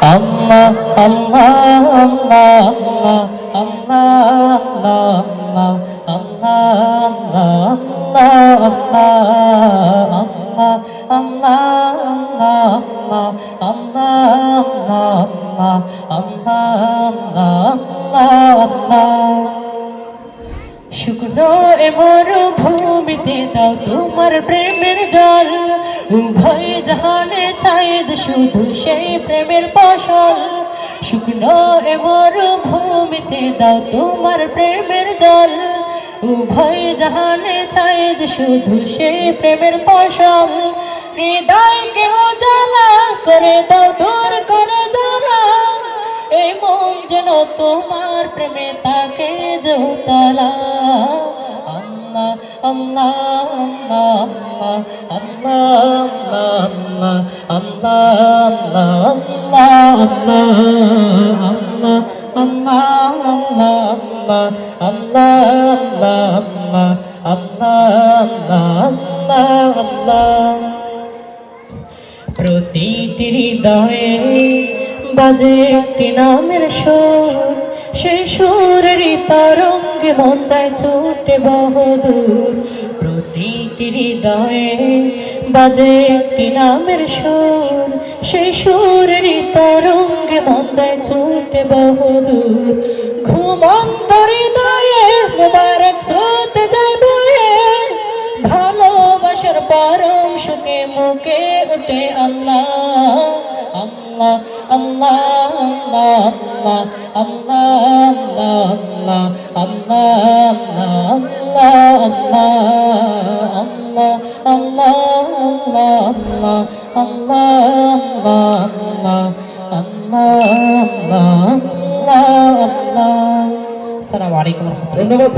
আল্লাহ আল্লাহ আল্লাহ আল্লাহ আল্লাহ আল্লাহ আল্লাহ আল্লাহ শুকনো এ মরুভূমিতে দাও তোমার প্রেমের জল উভয় জাহানে চাইদ শুধু সেই প্রেমের ফসল। শুকনো এ মরুভূমিতে দাও তোমার প্রেমের জল। উভয় জাহানে চাইদ শুধু সেই প্রেমের ফসল। হৃদয়কে উজালা করে দাও, দূর করে জ্বালা এই মন যেন তোমার প্রেমে তাকে জৌতলা আল্লাহ আল্লাহ আল্লাহ। প্রতিটি হৃদয়ে বাজে একটি নামের সুর। সেই সুরের তরঙ্গে মন চায় ছুটে বহুদূর। হৃদয়ে বাজে একটি নামের সুর। সেই সুরের তরঙ্গে মন চায় ছুটে বহুদূর। ঘুমন্ত হৃদয়ে মুবারক স্রোত যায় বয়ে। ভালোবাসার পরম সুখে মুখে উঠে আল্লাহ। আল্লাহ আল্লাহ আল্লাহ আল্লাহ আল্লাহ আল্লাহ আল্লাহ আল্লাহ আল্লাহ আল্লাহ। আল্লাহ আল্লাহ আসসালামু আলাইকুম ধন্যবাদ।